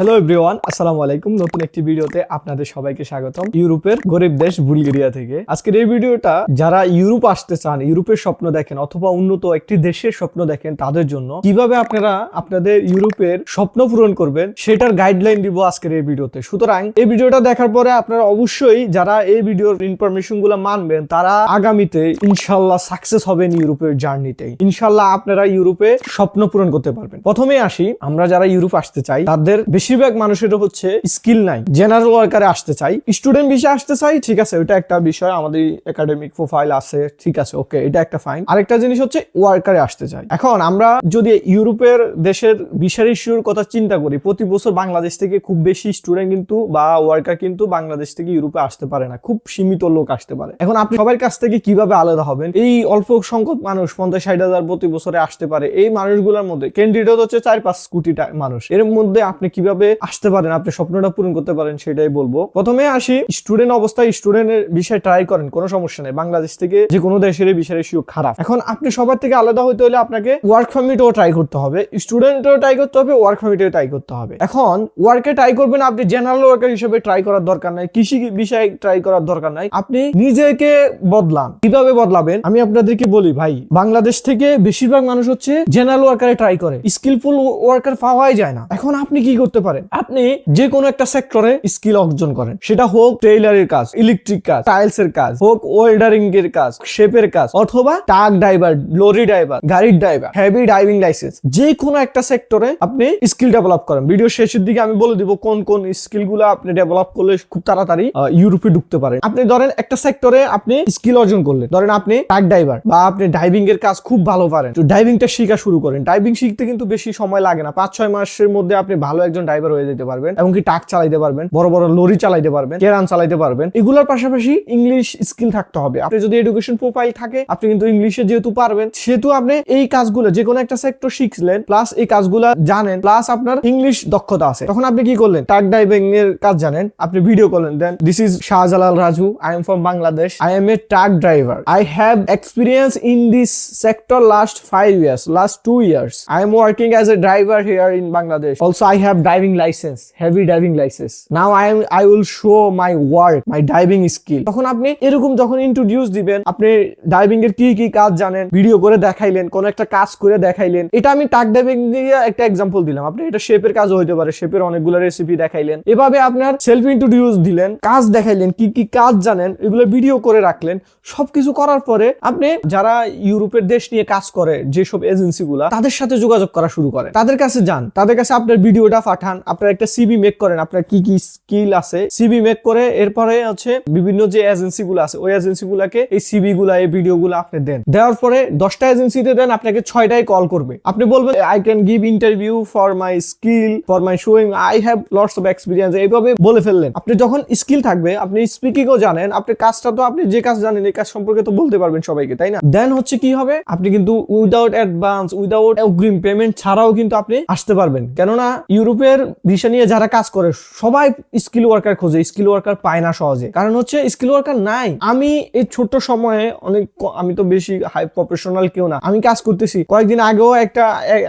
Hello everyone আসসালামু আলাইকুম নতুন একটি ভিডিওতে আপনাদের সবাইকে স্বাগতম। ইউরোপের গরিব দেশ বুলগেরিয়া থেকে। আজকের এই ভিডিওটা যারা ইউরোপ আসতে চান, ইউরোপের স্বপ্ন দেখেন অথবা উন্নত একটি দেশের স্বপ্ন দেখেন তাদের জন্য, কীভাবে আপনারা আপনাদের ইউরোপের স্বপ্ন পূরণ করবেন সেটার গাইডলাইন দিব আজকের এই ভিডিওতে। সুতরাং এই ভিডিওটা দেখার পরে আপনারা অবশ্যই যারা এই ভিডিওর ইনফরমেশনগুলো মানবেন, তারা আগামীতে ইনশাল্লাহ সাকসেস হবেন ইউরোপের জার্নিতে ইনশাল্লাহ আপনারা ইউরোপে স্বপ্ন পূরণ করতে পারবেন। প্রথমে আসি, আমরা যারা ইউরোপ আসতে চাই, তাদের বেশিরভাগ মানুষের হচ্ছে স্কিল নাই। জেনারেল ওয়ার্কারে আসতে চাই। স্টুডেন্ট বিষয়ে আসতে চাই, ঠিক আছে ওটা একটা বিষয়, আমাদের একাডেমিক প্রোফাইল আছে, ঠিক আছে ওকে এটা একটা ফাইন আরেকটা জিনিস হচ্ছে ওয়ার্কারে আসতে চাই। এখন আমরা যদি ইউরোপের দেশের বিশার ইস্যুর কথা চিন্তা করি, প্রতি বছর বাংলাদেশ থেকে খুব বেশি স্টুডেন্ট কিন্তু বা ওয়ার্কার কিন্তু বাংলাদেশ থেকে ইউরোপে আসতে পারে না, খুব সীমিত লোক আসতে পারে। এখন আপনি সবার কাছ থেকে কীভাবে আলাদা হবেন? এই অল্প সংখ্যক মানুষ, পঞ্চাশ, ষাট হাজার প্রতি বছরে আসতে পারে, এই মানুষগুলোর মধ্যে ক্যান্ডিডেট হচ্ছে চার, পাঁচ কোটি মানুষ। এর মধ্যে আপনি কীভাবে আসতে পারেন, আপনি স্বপ্নটা পূরণ করতে পারেন, সেটাই বলব। প্রথমে আসি স্টুডেন্ট অবস্থায় স্টুডেন্টের বিষয় ট্রাই করেন, কোনো সমস্যা নেই। বাংলাদেশ থেকে যে কোনো দেশের বিষয় রেশিও খারাপ। এখন আপনি সবার থেকে আলাদা হতে হলে আপনাকে ওয়ার্ক পারমিটও ট্রাই করতে হবে। স্টুডেন্টও ট্রাই করতে হবে ওয়ার্ক পারমিটও ট্রাই করতে হবে। এখন ওয়ার্কে ট্রাই করবেন, আপনি জেনারেল ওয়ার্কার হিসেবে ট্রাই করার দরকার নাই, কৃষি বিষয়ে ট্রাই করার দরকার নাই। আপনি নিজেকে বদলান। কীভাবে বদলাবেন? আমি আপনাদেরকে বলি, ভাই, বাংলাদেশ থেকে বেশিরভাগ মানুষ হচ্ছে জেনারেল ওয়ার্কারে ট্রাই করে। স্কিলফুল ওয়ার্কার পাওয়াই যায় না। এখন আপনি কি করতে পারেন। আপনি যে কোনো একটা সেক্টরে স্কিল অর্জন করেন। সেটা হোক টেইলারের কাজ ইলেকট্রিক কাজ টাইলস এর কাজ, হোক ওয়েল্ডারিং এর কাজ শেপের কাজ, অথবা ট্রাক ড্রাইভার লরি ড্রাইভার গাড়ির ড্রাইভার হেভি ড্রাইভিং লাইসেন্স যে কোনো একটা সেক্টরে আপনি স্কিল ডেভেলপ করেন। ভিডিও শেষের দিকে আমি বলে দিব কোন কোন স্কিলগুলো আপনি ডেভেলপ করলে খুব তাড়াতাড়ি ইউরোপে ঢুকতে পারেন। আপনি ধরেন একটা সেক্টরে আপনি স্কিল অর্জন করলেন। ধরেন আপনি ট্রাক ড্রাইভার বা আপনি ড্রাইভিং এর কাজ খুব ভালো পারেন। তো ড্রাইভিংটা শেখা শুরু করেন। ড্রাইভিং শিখতে কিন্তু বেশি সময় লাগে না। পাঁচ, ছয় মাসের মধ্যে আপনি ভালো একজন ড্রাইভার হয়ে যেতে পারবেন এমনকি ট্রাক চালাইতে পারবেন, বড় বড় লরি চালাইতে পারবেন কেরান চালাইতে পারবেন। এগুলোর পাশাপাশি ইংলিশ স্কিল থাকতে হবে। আপনি যদি এডুকেশন প্রোফাইল থাকে, আপনি কিন্তু ইংলিশে যেহেতু পারবেন, সেহেতু আপনি এই কাজগুলো যে কোনো একটা সেক্টর শিখলেন প্লাস এই কাজগুলো জানেন প্লাস আপনার ইংলিশ দক্ষতা আছে। তখন আপনি কি করলেন? ট্রাক ড্রাইভিং এর কাজ জানেন। আপনি ভিডিও করলেন then this is Shahjalal Raju I am from Bangladesh I am a truck driver I have experience in this sector last five years last two years I am working as a driver here in Bangladesh also I have driving licence heavy driving licence now I am I will show my work my driving skill তখন আপনি এরকম যখন introduce দিবেন, আপনি driving এর কি কি কাজ জানেন ভিডিও করে দেখাইলেন, কোন একটা কাজ করে দেখাইলেন, এটা আমি টাক ড্রাইভিং দিয়ে একটা এক্সাম্পল দিলাম। আপনি এটা শেপের কাজও হইতে পারে শেপের অনেকগুলো রেসিপি দেখাইলেন। এভাবে আপনার সেলফ ইন্ট্রোডিউস দিলেন, কাজ দেখাইলেন, কি কি কাজ জানেন, এগুলো ভিডিও করে রাখলেন। সবকিছু করার পরে আপনি যারা ইউরোপের দেশ নিয়ে কাজ করে, যেসব এজেন্সি গুলা, তাদের সাথে যোগাযোগ করা শুরু করেন। তাদের কাছে যান, তাদের কাছে আপনার ভিডিওটা পাঠান। আপনার একটা সিবি মেক করেন, আপনার কি কি স্কিল আছে সিবি মেক করে এরপরে হচ্ছে বিভিন্ন যে এজেন্সি গুলো আছে, ওই এজেন্সি গুলাকে এই সিবি গুলা, এই ভিডিও গুলো আপনি দেন। দেওয়ার পরে দশটা এজেন্সিতে দেন, আপনাকে ছয়টাই কল করবে। আপনি বলবেন I can give interview for my skill for my showing I have lots of experience এইভাবে বলে ফেললেন। আপনি যখন স্কিল থাকবে, আপনি স্পিকিংও জানেন, আপনি কাজটা তো আপনি যে কাজ জানেন, এই কাজ সম্পর্কে তো বলতে পারবেন সবাইকে, তাই না? দেন হচ্ছে কি হবে? আপনি কিন্তু উইদাউট অ্যাডভান্স উইদাউট অগ্রিম পেমেন্ট ছাড়াও কিন্তু আপনি আসতে পারবেন। কেননা ইউরোপের ভিসা নিয়ে যারা কাজ করে, সবাই স্কিল ওয়ার্কার খোঁজে স্কিল ওয়ার্কার পায় না সহজে। কারণ হচ্ছে স্কিল ওয়ার্কার নাই। আমি এই ছোট্ট সময়ে অনেক আমি তো বেশি হাই প্রফেশনাল কেউ না। আমি কাজ করতেছি। কয়েকদিন আগেও একটা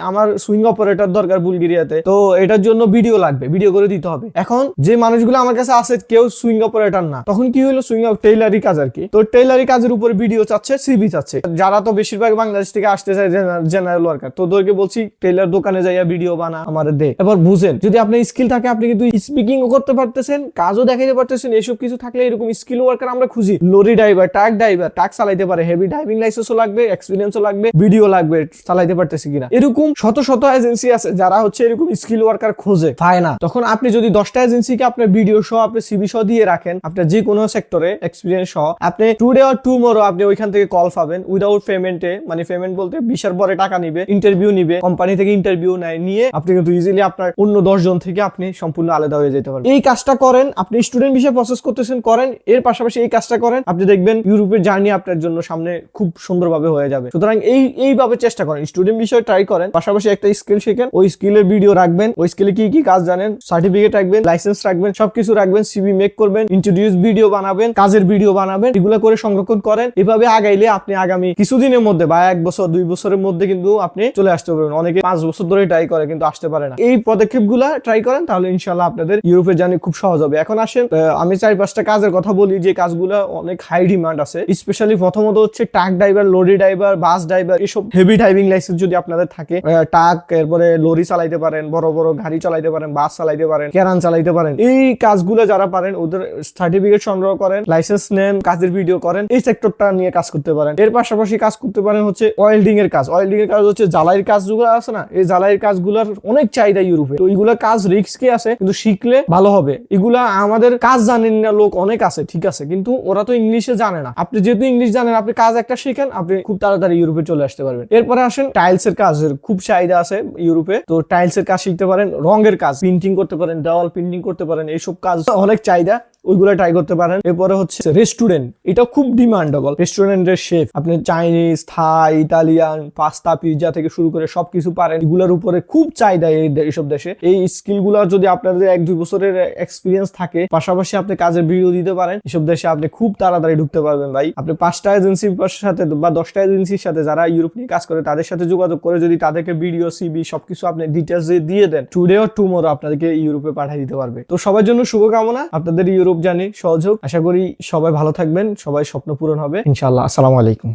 আমার সুইং অপারেটর দরকার বুলগেরিয়াতে। তো এটার জন্য ভিডিও লাগবে। ভিডিও করে দিতে হবে। এখন যে মানুষগুলো আমার কাছে আছে, কেউ সুইং অপারেটর না। তখন কি হলো সুইং টেইলারি কাজ আর কি। তো টেইলারি কাজের উপরে ভিডিও চাচ্ছে সিবি চাচ্ছে। যারা তো বেশিরভাগ বাংলাদেশ থেকে আসতে চায় জেনারেল ওয়ার্কার তো তোদেরকে বলছি টেইলার দোকানে যাইয়া ভিডিও বানা, আমার দে। এবার বুঝেন যদি আপনার স্কিল থাকে আপনি কিন্তু স্পিকিং করতে পারতেছেন কাজও দেখাইতে পারতেছেন এসব কিছু থাকলে এরকম স্কিল ওয়ার্কার আমরা খুঁজি। Lorry driver truck driver truck চালাইতে পারে হেভি ড্রাইভিং লাইসেন্সও লাগবে এক্সপিরিয়েন্সও লাগবে ভিডিও লাগবে চালাইতে পারতেছে কিনা। এরকম শত শত এজেন্সি আছে যারা হচ্ছে এরকম স্কিল ওয়ার্কার খোঁজে। পায় না। তখন আপনি যদি দশটা এজেন্সিকে আপনার ভিডিও সহ আপনি সিবি সহ দিয়ে রাখেন আপনার যে কোনো সেক্টরে এক্সপিরিয়েন্স সহ আপনি টুডে আর টুমোরো আপনি ওইখান থেকে কল পাবেন উইদাউট পেমেন্টে মানে পেমেন্ট বলতে বিশার পরে টাকা নিবে ইন্টারভিউ নিবে কোম্পানি থেকে ইন্টারভিউ নেয় নিয়ে আপনি কিন্তু ইজিলি আপনার অন্য দশ জন থেকে আপনি সম্পূর্ণ আলাদা হয়ে যেতে পারবেন। এই কাজটা করেন, আপনি স্টুডেন্ট বিষয়ে প্রসেস করতেছেন, করেন, এর পাশাপাশি এই কাজটা করেন, আপনি দেখবেন ইউরোপের জার্নি আপনার জন্য সামনে খুব সুন্দরভাবে হয়ে যাবে। সুতরাং এই, এইভাবে চেষ্টা করেন স্টুডেন্ট বিষয়ে ট্রাই করেন, পাশাপাশি একটা স্কিল শেখেন, ওই স্কিলের ভিডিও রাখবেন, ওই স্কিলে কি কি কাজ জানেন সার্টিফিকেট রাখবেন লাইসেন্স রাখবেন, সবকিছু রাখবেন সিবি মেক করবেন ইন্ট্রোডিউস ভিডিও বানাবেন, কাজের ভিডিও বানাবেন, এগুলো করে সংরক্ষণ করেন, এভাবে আগাইলে আপনি আগামী কিছুদিনের মধ্যে বা এক বছর, দুই বছরের মধ্যে কিন্তু আপনি চলে আসতে পারবেন। অনেকে পাঁচ বছর ধরে ট্রাই করে কিন্তু আসতে পারে না। এই পদক্ষেপগুলো কাজগুলা ট্রাই করেন, তাহলে ইনশাল্লাহ আপনাদের ইউরোপের জার্নি খুব সহজ হবে। এখন আসেন আমি চার পাঁচটা কাজের কথা বলি, যে কাজগুলো অনেক হাই ডিমান্ড আছে। স্পেশালি প্রথমত হচ্ছে truck driver lorry driver bus driver এসব হেভি ড্রাইভিং লাইসেন্স যদি আপনাদের থাকে ট্রাক এরপরে লরি চালাইতে পারেন, বড় বড় গাড়ি চালাইতে পারেন বাস চালাইতে পারেন ক্যারান চালাইতে পারেন, এই কাজগুলো যারা পারেন, ওদের সার্টিফিকেট সংগ্রহ করেন লাইসেন্স নেন, কাজের ভিডিও করেন, এই সেক্টরটা নিয়ে কাজ করতে পারেন। এর পাশাপাশি কাজ করতে পারেন হচ্ছে ওয়েল্ডিং এর কাজ। ওয়েল্ডিং এর কাজ হচ্ছে জ্বালাইয়ের কাজগুলো আছে না, এই জ্বালাইয়ের কাজগুলোর অনেক চাহিদা ইউরোপে। তো এইগুলা কাজ রিস্কি আছে, কিন্তু শিখলে ভালো হবে। এগুলা আমাদের কাজ জানেন না লোক অনেক আছে, ঠিক আছে, কিন্তু ওরা তো ইংলিশে জানে না। আপনি যেহেতু ইংলিশ জানেন, আপনি কাজ একটা শিখেন, আপনি খুব তাড়াতাড়ি ইউরোপে চলে আসতে পারবেন। এরপরে আসেন টাইলস এর কাজের খুব চাহিদা আছে ইউরোপে তো টাইলস এর কাজ শিখতে পারেন, রঙের কাজ পেন্টিং করতে পারেন, দেওয়াল পেন্টিং করতে পারেন, এইসব কাজ অনেক চাহিদা। ওইগুলো ট্রাই করতে পারেন। এরপরে হচ্ছে রেস্টুরেন্ট এটা খুব ডিমান্ডেবল রেস্টুরেন্টের শেফ আপনি Chinese Thai Italian pasta pizza থেকে শুরু করে সবকিছু পারেন। এগুলোর উপরে খুব চাহিদা এইসব দেশে। এই স্কিলগুলো যদি আপনাদের এক দুই বছরের এক্সপিরিয়েন্স থাকে, পাশাপাশি আপনি কাজের ভিডিও দিতে পারেন। এসব দেশে আপনি খুব তাড়াতাড়ি ঢুকতে পারবেন ভাই। আপনি পাঁচটা এজেন্সির সাথে বা দশটা এজেন্সির সাথে যারা ইউরোপ নিয়ে কাজ করে, তাদের সাথে যোগাযোগ করে যদি তাদেরকে ভিডিও সিবি সবকিছু আপনি ডিটেলস দিয়ে দেন টুডে অর টুমোরো আপনাদেরকে ইউরোপে পাঠিয়ে দিতে পারবে। তো সবার জন্য শুভকামনা। আপনাদের ইউরোপ জানি সহযোগ আশা করি সবাই ভালো থাকবেন সবাই স্বপ্ন পূরণ হবে। ইনশাআল্লাহ আসসালামু আলাইকুম।